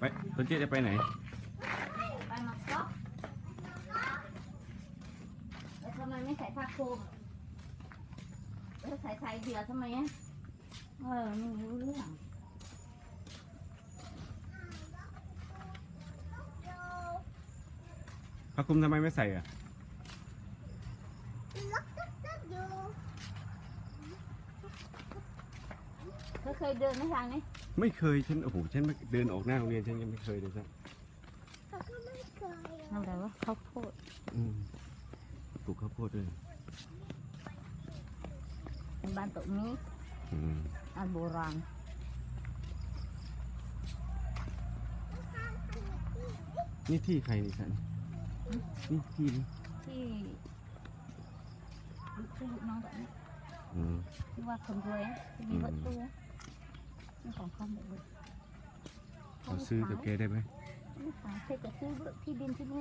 ไปต้นเจ๊จะไปไหนไปมาก๊อกแล้วทำไมไม่ใส่ผ้าคลุมแล้วใส่ใส่เดียวทำไมอะเออไม่รู้เรื่องพระคุมทำไมไม่ใส่อะ เธอเคยเดินไหมทางนี้ไม่เคยฉันโอ้โหฉันไม่เดินออกหน้าโรงเรียนฉันยังไม่เคยเลยสักอะไรวะข้าวโพดอืมปลูกข้าวโพดด้วยเป็นบ้านตกนี้อืมอันโบราณนี่ที่ใครนี่สันนี่ที่นี่ที่ลูกที่ลูกน้องแบบนี้อืม ที่ว่าคนรวยอะที่มีรถตู้ นี่ของเขาหมดเลยเขาซื้อกับแกได้ไหมไม่ขายเคยจะซื้อที่ดินที่นี่